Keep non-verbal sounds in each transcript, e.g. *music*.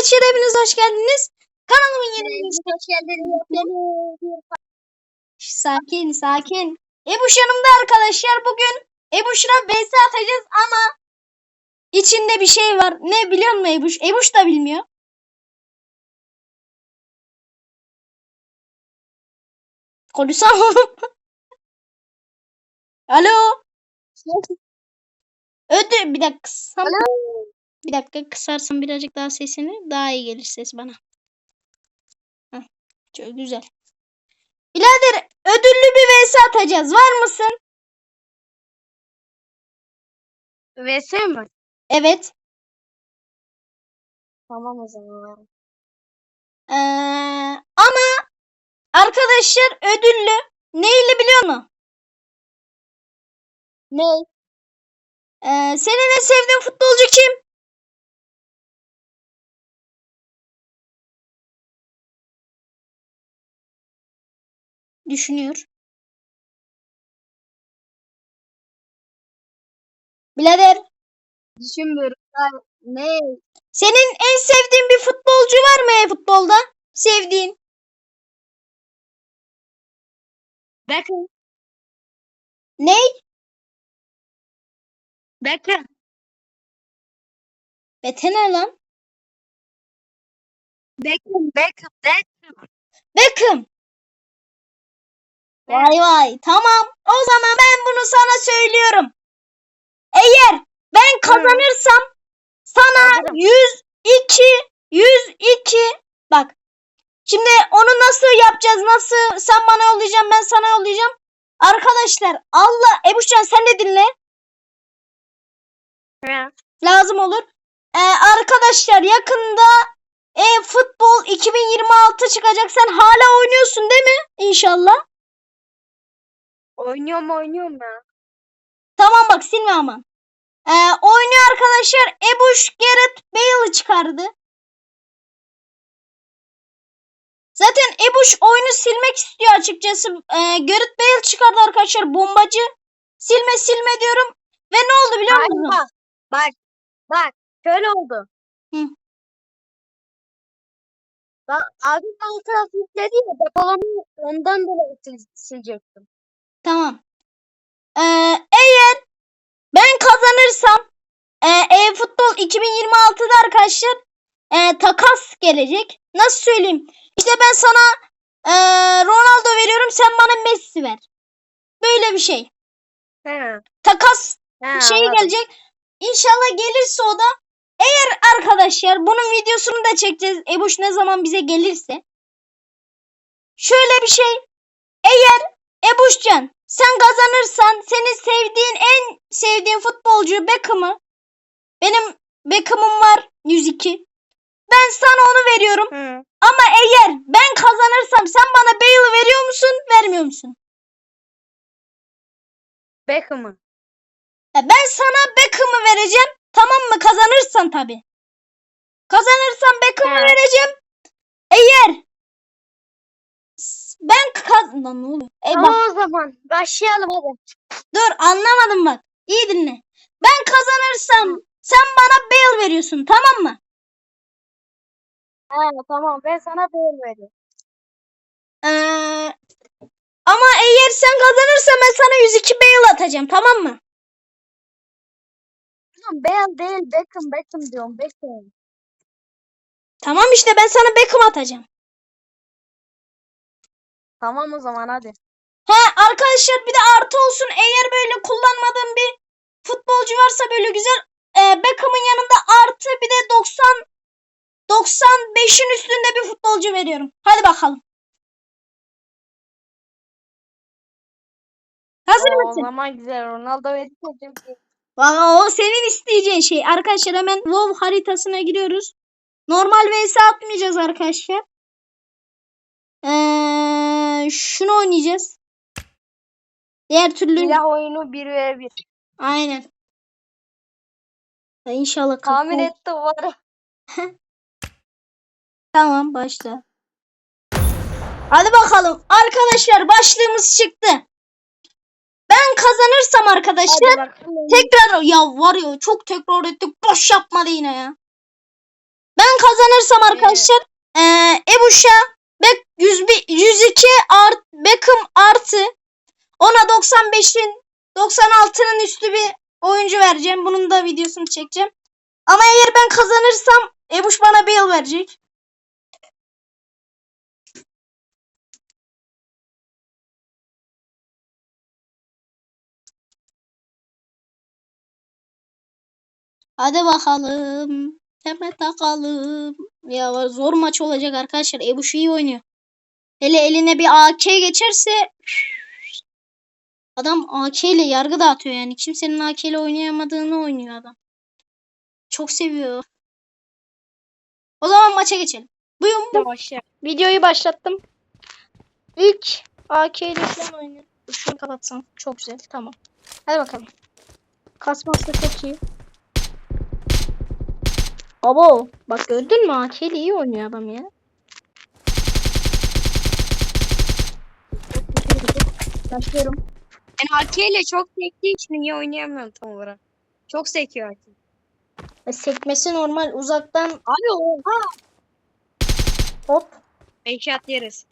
arkadaşlar hepiniz hoş geldiniz. Kanalımın yeni Hoş geldiniz. Sakin sakin. Ebuş yanımda arkadaşlar. Bugün Ebuş'la vs atacağız ama içinde bir şey var. Ne biliyor musun Ebuş? Ebuş da bilmiyor. Konuşsam *laughs* Alo. Ödü bir dakika kıssam. Bir dakika kısarsam birazcık daha sesini daha iyi gelir ses bana. Heh, çok güzel. Birader ödüllü bir vs atacağız. Var mısın? VS mi? Evet. Tamam o zaman. Ee, ama arkadaşlar ödüllü. Neyle biliyor musun? Ne? Ee, senin en sevdiğin futbolcu kim? Düşünüyor. Birader Düşünmüyorum. Ha, Ne? senin en sevdiğin bir futbolcu var mı e-futbolda? Sevdiğin. Beckham. Ney? Beckham. Bete ne lan? Beckham. Beckham. Beckham. Beckham. Vay vay tamam. O zaman ben bunu sana söylüyorum. Eğer ben kazanırsam sana Hazırım. 102 102 bak. Şimdi onu nasıl yapacağız? Nasıl sen bana yollayacaksın ben sana yollayacağım. Arkadaşlar Allah Ebuşcan sen de dinle. Ha. Lazım olur. Ee, arkadaşlar yakında e, futbol 2026 çıkacak. Sen hala oynuyorsun değil mi? İnşallah. Oynuyorum oynuyorum ya. Tamam bak silme aman. Ee, oynuyor arkadaşlar. Ebuş Gareth Bale'ı çıkardı. Zaten Ebuş oyunu silmek istiyor açıkçası. Ee, Gareth Bale çıkardı arkadaşlar. Bombacı. Silme silme diyorum. Ve ne oldu biliyor musun? bak. Bak. Bak. Şöyle oldu. Hı. Bak abi ben tarafı yükledi ya depolamayı ondan dolayı sil- silecektim. Tamam. Ee, eğer ben kazanırsam e, e-futbol 2026'da arkadaşlar e, takas gelecek. Nasıl söyleyeyim? İşte ben sana e, Ronaldo veriyorum sen bana Messi ver. Böyle bir şey. He. Takas He, şey anladım. gelecek. İnşallah gelirse o da eğer arkadaşlar bunun videosunu da çekeceğiz. Ebuş ne zaman bize gelirse. Şöyle bir şey. Eğer Ebuşcan sen kazanırsan senin sevdiğin en sevdiğin futbolcu Beckham'ı benim Beckham'ım var 102. Ben sana onu veriyorum. Hı. Ama eğer ben kazanırsam sen bana Bale'ı veriyor musun, vermiyor musun? Beckham'ı. E, Ben sana Beckham'ı vereceğim. Tamam mı? Kazanırsan tabii. Kazanırsam Beckham'ı vereceğim. Eğer ben kaz... Lan ne oluyor? E, Tamam bak, o zaman. Başlayalım hadi. dur anlamadım bak. İyi dinle. Ben kazanırsam sen bana Bale veriyorsun tamam mı? He tamam ben sana beğen veriyorum. Ee, ama eğer sen kazanırsan ben sana 102 Bale atacağım tamam mı? Tamam Bale değil Beckham Beckham diyorum Beckham. Tamam işte ben sana Beckham atacağım. Tamam o zaman hadi. He arkadaşlar bir de artı olsun eğer böyle kullanmadığım bir futbolcu varsa böyle güzel e, Beckham'ın yanında artı bir de 90 95'in üstünde bir futbolcu veriyorum. Hadi bakalım. Hazır O mısın? zaman güzel Ronaldo verirse Valla o senin isteyeceğin şey. Arkadaşlar hemen WoW haritasına giriyoruz. Normal vs atmayacağız arkadaşlar. Ee, şunu oynayacağız. Diğer türlü Silah oyunu 1 ve 1. aynen. Ya İnşallah Tahmin kapı- ettim var. *laughs* Tamam başla. Hadi bakalım. Arkadaşlar başlığımız çıktı. Ben kazanırsam arkadaşlar tekrar ya var ya çok tekrar ettik. Boş yapmadı yine ya. Ben kazanırsam arkadaşlar eee Ebuş'a 101 102 art Beckham artı ona 95'in 96'nın üstü bir oyuncu vereceğim. Bunun da videosunu çekeceğim. Ama eğer ben kazanırsam Ebuş bana Bale verecek. Hadi bakalım. Tepe takalım. Ya zor maç olacak arkadaşlar. Ebuş iyi oynuyor. Hele eline bir AK geçerse adam AK ile yargı dağıtıyor yani. Kimsenin AK ile oynayamadığını oynuyor adam. Çok seviyor. O zaman maça geçelim. Buyurun. Başla. Videoyu başlattım. İlk AK ile falan oynuyor. Şunu kapatsam. Çok güzel. Tamam. Hadi bakalım. Kasması çok iyi. Abo. Bak gördün mü? AK ile iyi oynuyor adam ya. Başlıyorum. Ben AK ile çok sektiği için iyi oynayamıyorum tam olarak. Çok sekiyor AK. E, sekmesi normal. Uzaktan Abi oha. hop. Headshot yeriz.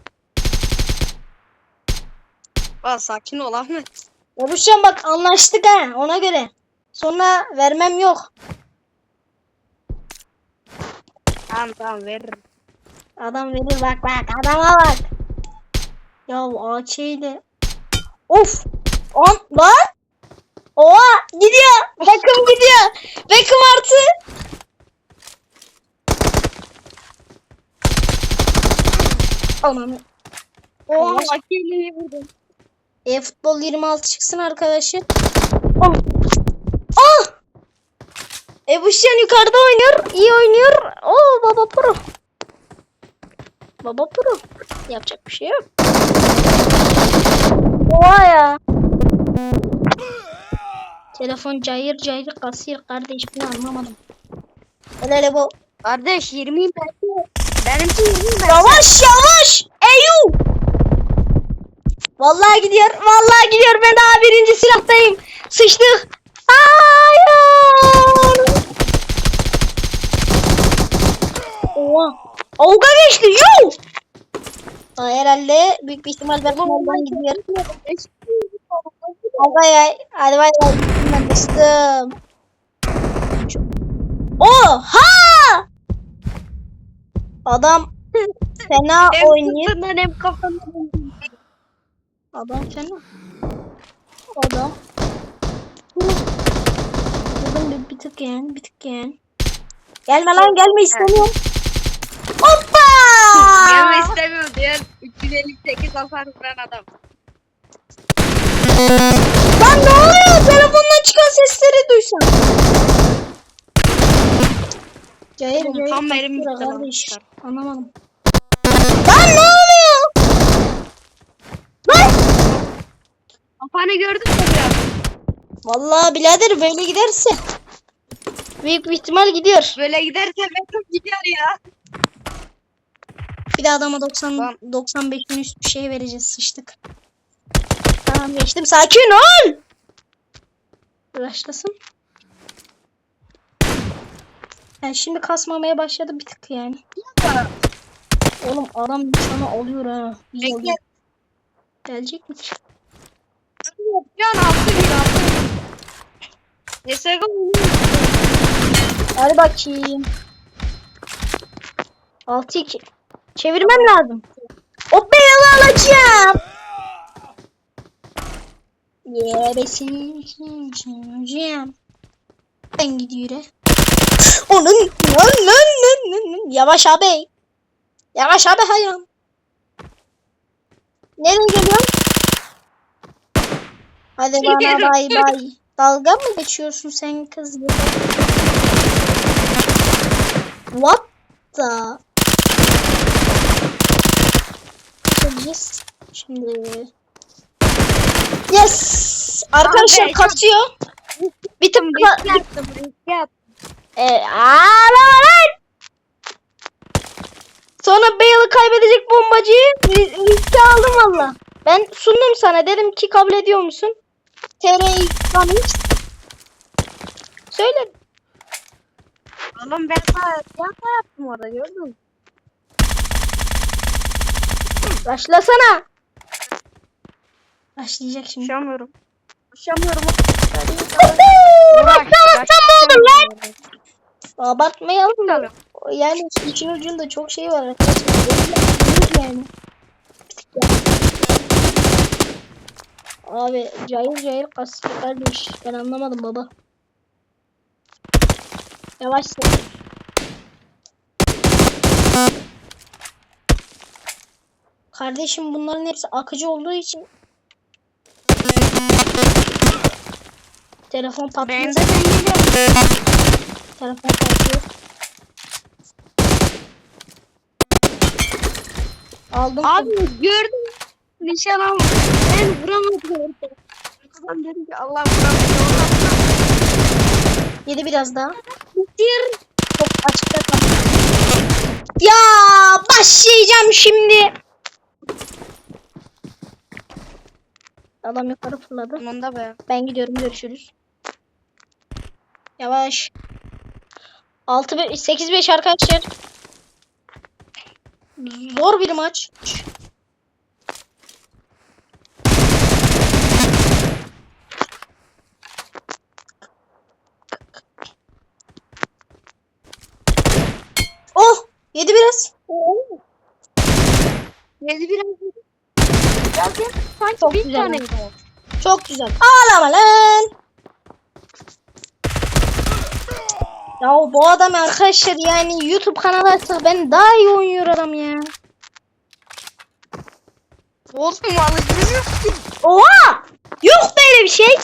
Aa, sakin ol Ahmet. Babuşcan bak anlaştık ha. Ona göre. Sonra vermem yok. Tamam tamam veririm. Adam verir bak bak adama bak. Ya AK ile. Of. On lan. Oha gidiyor. Beckham gidiyor. Beckham artı. Anam. Oha iyi vurdum. E futbol 26 çıksın arkadaşlar. Oh. Ah! E Buşyan yukarıda oynuyor. iyi oynuyor. Oo baba pro. Baba pro. Yapacak bir şey yok. Oha ya. Telefon cayır cayır kasıyor kardeş bunu anlamadım. Hele bu. Kardeş 20 belki. Benimki 20 belki. Yavaş yavaş. Eyu. Vallahi gidiyor. Vallahi gidiyor. Ben daha birinci silahtayım. Sıçtık. Hayır. Oha. Avga geçti. Yo. Aa, herhalde büyük bir ihtimal ben ondan gidiyor. Hadi bay. Hadi bay bay. Ben dostum. Oha! Adam fena Hem oynuyor. sırtından hem kafamdan. Adam fena. Adam. Dedim bir, bir tık yani, bir tık yani. Gelme lan gelme istemiyorum. Hoppa! Gelme istemiyor diyor. 358 hasar vuran adam. Lan ne oluyor? Telefondan çıkan sesleri duysam. Cahil, Oğlum, cahil, tam benim kaptura bitti lan. kardeş. Anlamadım. Lan ne oluyor? Lan! Kafanı gördün mü biraz? Vallahi birader böyle giderse büyük bir ihtimal gidiyor. Böyle giderse Beckham gidiyor ya. Bir de adama 90 Tamam. 95'in üst bir şey vereceğiz sıçtık. Tamam geçtim sakin ol. Başlasın. Yani şimdi kasmamaya başladı bir tık yani. Oğlum adam sana alıyor ha. İyi alıyor. Gelecek mi? Can altı bir altı. CSGO Hadi bakayım. 6-2. Çevirmem lazım. O beyazı alacağım. Besin hocam. Ben gidiyorum. Onun lan lan lan lan lan. Yavaş abi. Yavaş abi hayran. Nereye geliyorsun? Hadi bana *laughs* bay bay. Dalga mı geçiyorsun sen kız gibi? What the? Yes. Şimdi. Yes. Arkadaşlar Abi, kasıyor. Bir tık ka- riske attım riske attım. lan! Sonra Bale'ı kaybedecek bombacıyı ri- riske aldım valla. Ben sundum sana dedim ki kabul ediyor musun? TR'yi tanış. Söyle. Oğlum ben sana yapma yaptım orada gördün mü? Başlasana. Başlayacak şimdi. Koşamıyorum. Koşamıyorum. Başlamasam ne olur lan? Abartmayalım da. Yani işin ucunda çok şey var arkadaşlar. Yani. Abi cayır cayır kasıyor kardeş. Ben anlamadım baba. Yavaş sen. Kardeşim bunların hepsi akıcı olduğu için Telefon patlıyor. Ben zaten. Telefon patlıyor. Aldım. Abi gördüm. Nişan al. Ben vuramadım. Arkadan dedim ki Allah vuramıyor. Yedi biraz daha. Bitir. Çok açıkta kaldı. Ya başlayacağım şimdi. Adam yukarı fırladı. Sonunda be. Ben gidiyorum görüşürüz. Yavaş. 6 8 5 arkadaşlar. Zor bir maç. Oh! Yedi biraz. Yedi biraz. Sanki Çok bir güzel tane. Çok güzel. Ağlama lan. Ya bu adam arkadaşlar yani YouTube kanalı açsa ben daha iyi oynuyor adam ya. Oğlum alışveriş. Oha! Yok böyle bir şey.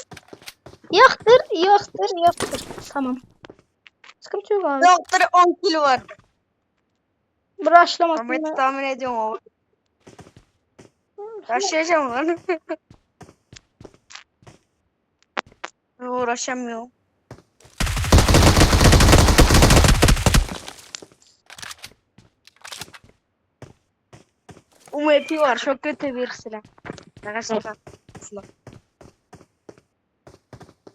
Yaktır, yaktır, yaktır. Tamam. Sıkıntı yok abi. Doktor 10 kilo var. Bıraşlamak. Ahmet'i tahmin ediyorum ama. Yaşayacağım lan. Uğraşamıyorum. Umeti var. Çok kötü bir silah. Şaka. Silah.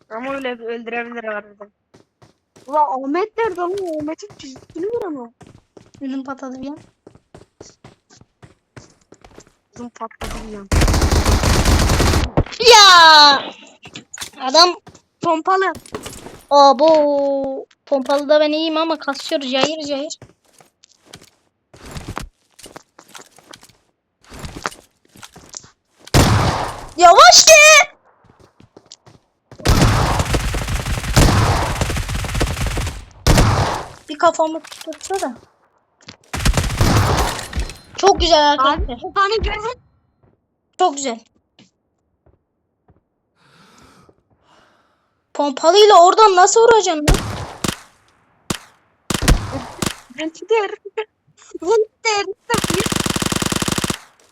Ama öyle öldürebilir harbiden. Ulan Ahmet nerede lan? Ahmet'in çizgisini vuramıyorum. Benim patladı bir Bizim patladı an. Ya! Adam Pompalı. Abo pompalıda ben iyiyim ama kasıyor cayır cayır. Yavaş ki. Bir kafamı tutsa da. Çok güzel Abi arkadaşlar. kafanı gözün. Çok güzel. Pompalıyla oradan nasıl vuracaksın lan?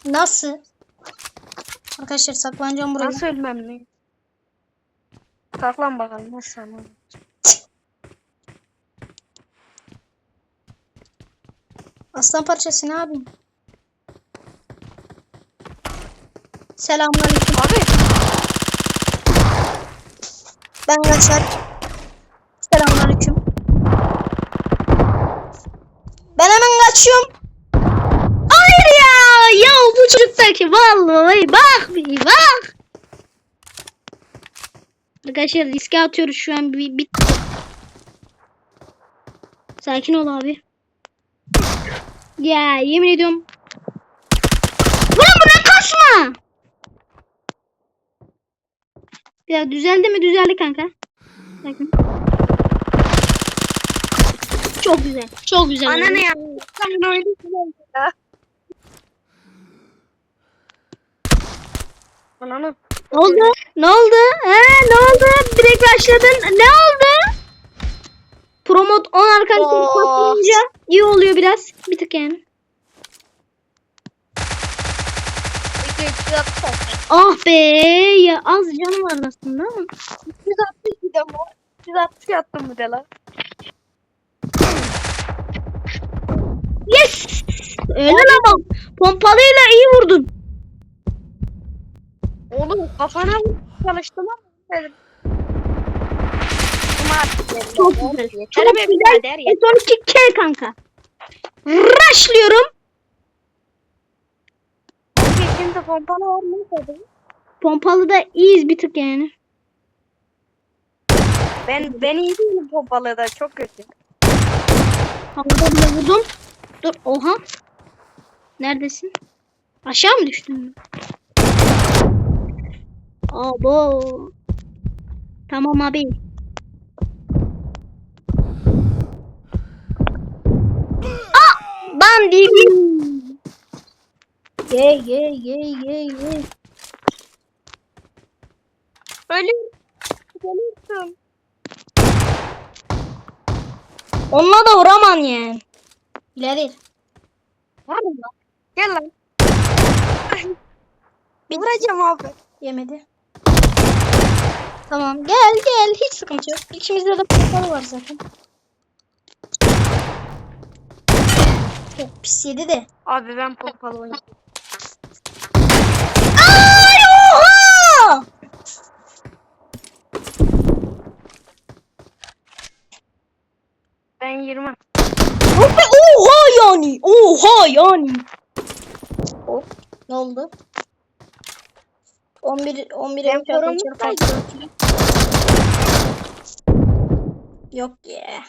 Nasıl? Arkadaşlar saklanacağım buraya. Nasıl ölmem mi? Saklan bakalım nasıl ama. Aslan parçası ne yapayım? Selamünaleyküm. Abi Ben Yaşar. Selamünaleyküm. Ben hemen kaçıyorum. Hayır ya. Ya bu çocuktaki vallahi bak bir bak. Arkadaşlar riske atıyoruz şu an bir bit. Sakin ol abi. Ya yemin ediyorum. Ya düzeldi mi? Düzeldi kanka. Bakın. Çok güzel. Çok güzel. ana ne ya? Sen oyunu ya. Ananı. Ne oldu? Ne oldu? He, ne oldu? Direkt başladın. Ne oldu? Promot 10 arkadaşlar Oh. patlayınca iyi oluyor biraz. Bir tık yani. Ah be ya az canım var aslında ama. 160 bir de mi? 160 yattım bir de lan. Yes! Öyle lan Pompalıyla iyi vurdun. Oğlum kafana çalıştım ama. dedim. Çok güzel. Çok güzel. birader ya. E son iki K kanka. Rushlıyorum. Şimdi pompalı var mı tabii? Pompalı da iyiyiz bir tık yani. Ben ben iyi değilim pompalı da çok kötü. Havada bile vurdum. Dur oha. Neredesin? Aşağı mı düştün? Abo. Tamam abi. Aa! Ben değilim. Ye ye ye ye ye. Ölüyorum. Ölüyorum. Onunla da vuramam yani. Mı lan? Gel lan. Vuracağım abi. Yemedi. Tamam gel gel hiç sıkıntı yok. İkimizde de pompalı var zaten. Çok pis yedi de. Abi ben pompalı oynuyorum. Ay oha! Ben 20. Oha, oha yani. Oha yani. Hop. Ne oldu? 11 11 Ben çarpı saydım. Yok ya.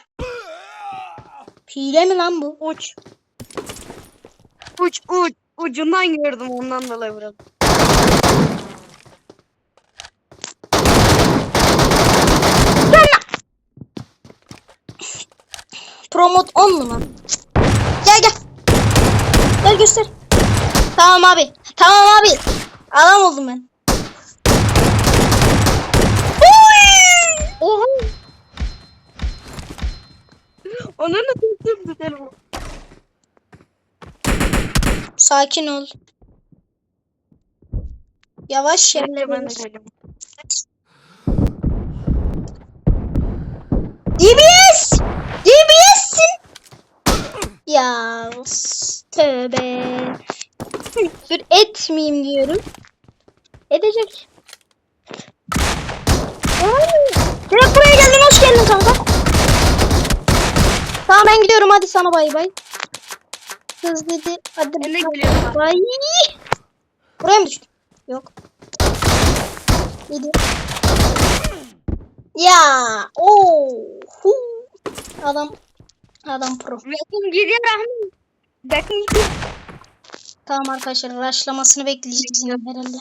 Hile mi lan bu? Uç. Uç uç. Ucundan gördüm ondan dolayı vurdum. Promot 10 mu lan? Gel gel. Gel göster. Tamam abi. Tamam abi. Adam oldum ben. Oha. Onu da tuttum telefon. Sakin ol. Yavaş Ben de ben de yerlere. geldim. DBS! DBS'sin! Ya tövbe. Dur etmeyeyim diyorum. Edecek. Direkt buraya geldin hoş geldin kanka. Tamam ben gidiyorum hadi sana bay bay. Kız dedi hadi Ben de bay bay. Buraya mı düştün? Yok. Yedi. Ya. Oo. Hu. Adam adam pro. Bakın gidiyor Ahmet. Bakın gidiyor. Tamam arkadaşlar rushlamasını bekleyeceğiz yine herhalde.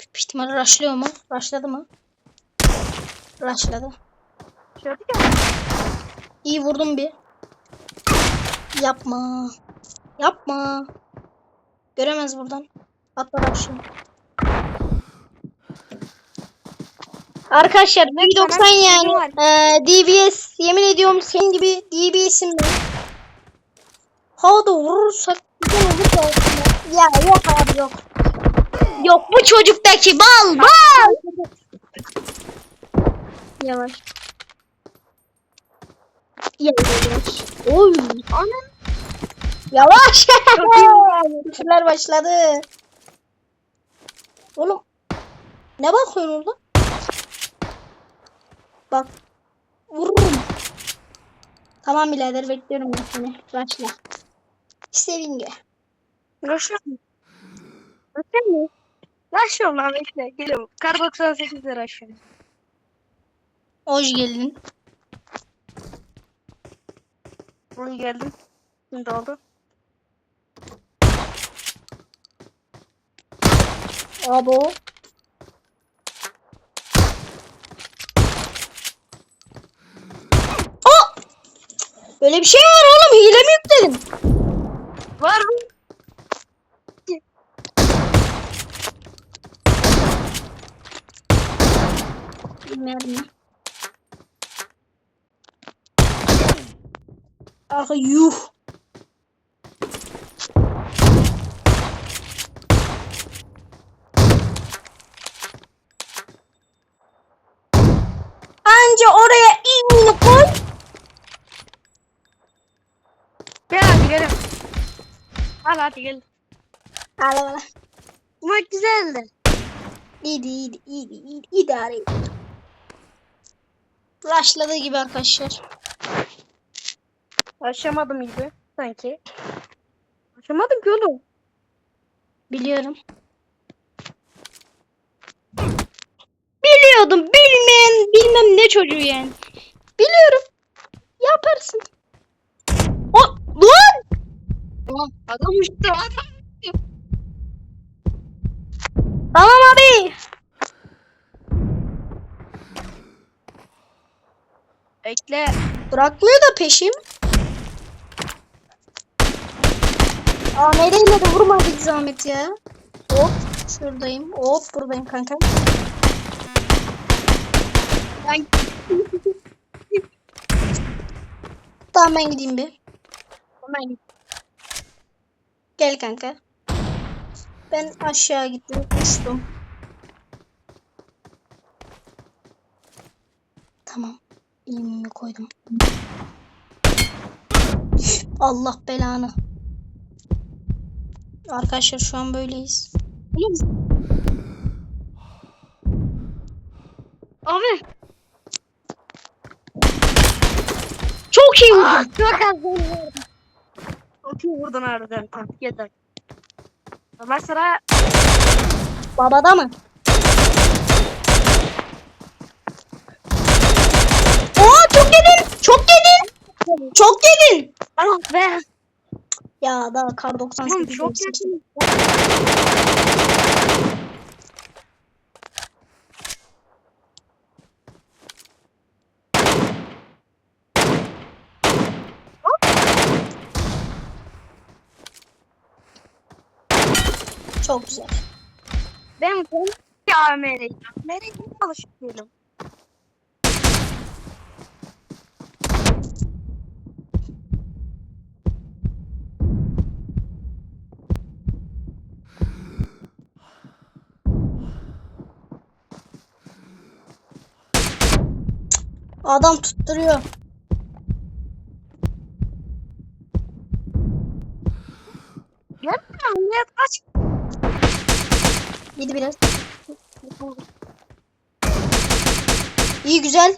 Büyük ihtimalle rushlıyor mu? Rushladı mı? Rushladı. İyi vurdum bir. Yapma. Yapma. Göremez buradan. Atla rushlayın. Arkadaşlar Evet, 90 sana yani. var. Ee, DBS yemin ediyorum senin gibi DBS'im ben. Havada vurursak güzel olur da. Ya yok abi yok. Yok bu çocuktaki bal bal. Yavaş. Yavaş. Oy. Anam. Yavaş. Küfürler başladı. Oğlum. Ne bakıyorsun orada? Bak. Vururum. Tamam birader bekliyorum ben seni. Başla. Gibi. Roşan mı? Roşan mı? Roşan lan bekle. Geliyorum. Kar 98 lira Roşan. Hoş geldin. Buraya geldim. Şimdi oldu. Abo. Oh! Böyle bir şey var oğlum? Hile mi yükledin? Var mı? Bilmiyorum. Ah yuh. Anca oraya ilmini koy. Gel hadi gel. Al hadi gel. Al al. Bu maç güzeldi. İyiydi iyiydi iyiydi iyiydi idare. Rushladığı gibi arkadaşlar. Aşamadım gibi sanki. Aşamadım ki oğlum. Biliyorum. Biliyordum. Bilmeyen bilmem ne çocuğu yani. Biliyorum. Yaparsın. O lan! Tamam. Adam uçtu adam. Tamam abi. Bekle. Bırakmıyor da peşim. Aa nereyle de vurmadık zahmet ya. Hop şuradayım. Hop buradayım kanka. Ben Tamam ben gideyim bir. hemen Gel kanka. Ben aşağı gittim. Uçtum. Tamam. İlmimi koydum. Allah belanı. Arkadaşlar şu an böyleyiz. Abi. Çok iyi vurdun. Çok az vurdum. Çok iyi vurdun harbiden. Tebrik ederim. Ama sıra Babada mı? Oo çok yedin. Çok yedin. Çok yedin. Ah be. Ya daha kar 98 Oğlum çok yakın. Çok güzel. Ben ya Meri. Meri alışık değilim. Adam tutturuyor. Yedi biraz. İyi güzel.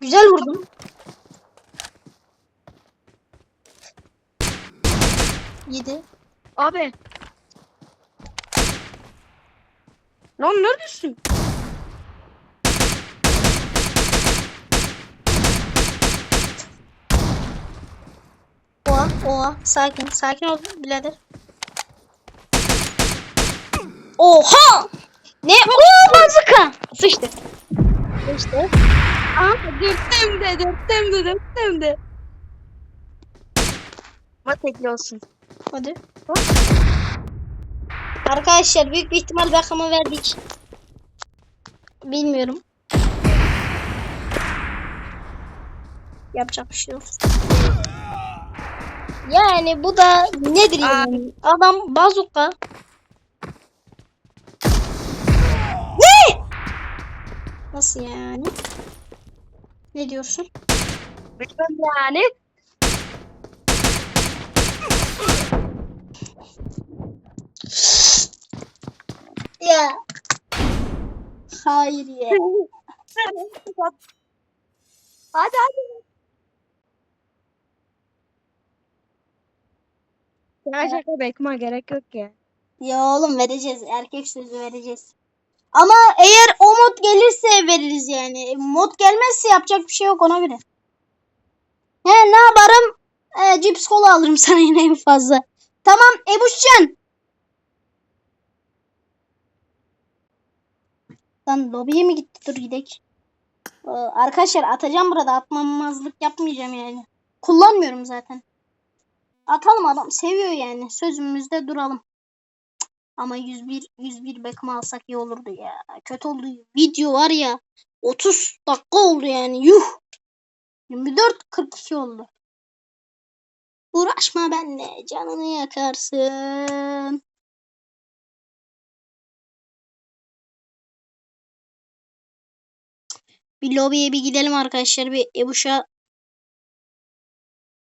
Güzel vurdun. Yedi. Abi. Lan neredesin? Oha oha. Sakin. Sakin ol birader. Oha! Ne? Oo bazuka. Sıçtı. Sıçtı. Aa, dürttüm de, dürttüm de, dürttüm de. Ama tekli olsun. Hadi. Arkadaşlar büyük bir ihtimal Beckham'a verdik. Bilmiyorum. Yapacak bir şey yok. Yani bu da nedir yani? Adam bazuka. Nasıl yani? Ne diyorsun? Yani. Ya. Hayır ya. hadi hadi. Ya şaka bekme gerek yok ya. Ya oğlum vereceğiz. Erkek sözü vereceğiz. Ama eğer o mod gelirse veririz yani. E, Mod gelmezse yapacak bir şey yok ona göre. He ne yaparım? E, cips kola alırım *laughs* sana yine en fazla. Tamam Ebuşcan. Lan lobiye mi gitti? Dur gidek. Ee, arkadaşlar atacağım burada. Atmamazlık yapmayacağım yani. Kullanmıyorum zaten. Atalım adam seviyor yani. Sözümüzde duralım. Ama 101 101 Beckham alsak iyi olurdu ya. Kötü oldu. Video var ya 30 dakika oldu yani. Yuh. 24 42 oldu. Uğraşma benimle. Canını yakarsın. Bir lobiye bir gidelim arkadaşlar. Bir Ebuş'a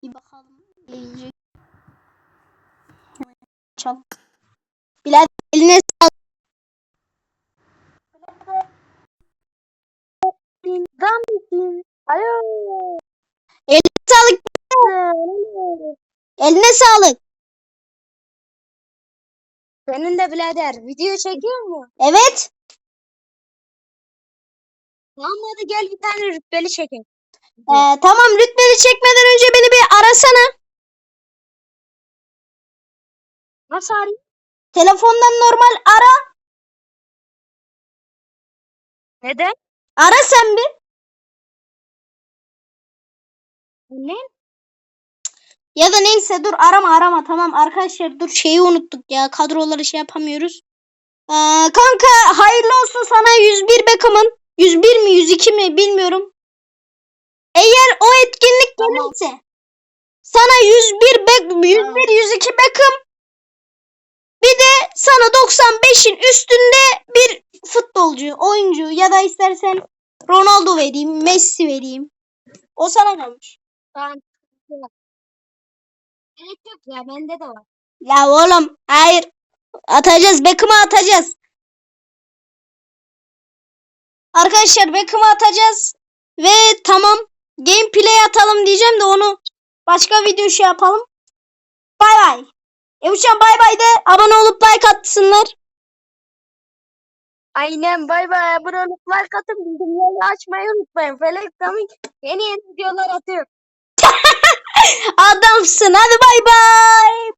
bir bakalım. Gelecek. Eline sağlık. Alo. Sağlık. Eline sağlık. Senin de birader video çekiyor mu? Evet. Tamam hadi gel bir tane rütbeli çekelim. Ee, tamam rütbeli çekmeden önce beni bir arasana. Nasıl arayayım? Telefondan normal ara. Neden? Ara sen bir. Ne? Ya da neyse dur arama arama tamam arkadaşlar dur şeyi unuttuk ya kadroları şey yapamıyoruz. Ee, kanka hayırlı olsun sana 101 Beckham'ın 101 mi 102 mi bilmiyorum. Eğer o etkinlik Tamam. gelirse sana 101 Beck 101 102 Beckham bir de sana 95'in üstünde bir futbolcu, oyuncu ya da istersen Ronaldo vereyim, Messi vereyim. O sana kalmış. Tamam. Gerek yok ya bende de var. Ya oğlum hayır. Atacağız. Beckham'ı atacağız. Arkadaşlar Beckham'ı atacağız. Ve tamam. Gameplay atalım diyeceğim de onu başka video şey yapalım. Bay bay. Ebuçan bay bay de abone olup like atsınlar. Aynen bay bay. Abone olup like atıp bildirimleri açmayı unutmayın. Felek Gaming yeni yeni videolar atıyor. *laughs* Adamsın. Hadi bay bay.